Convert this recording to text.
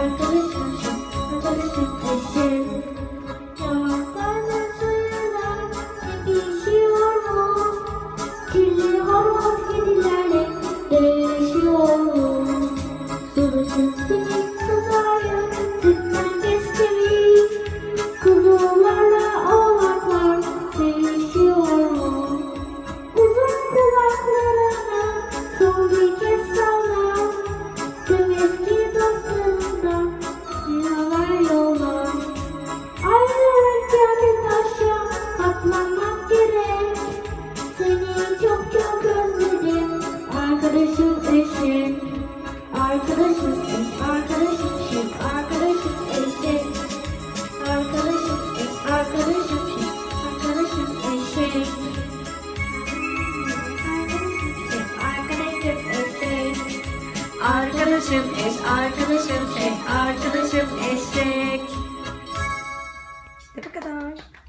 I'm gonna do, I'm gonna you. Arkadaşız biz, arkadaşız biz, arkadaşız eşek. Arkadaşız biz, arkadaşız biz, arkadaşız eşek. Arkadaşım eş, arkadaşım şey, arkadaşım eş.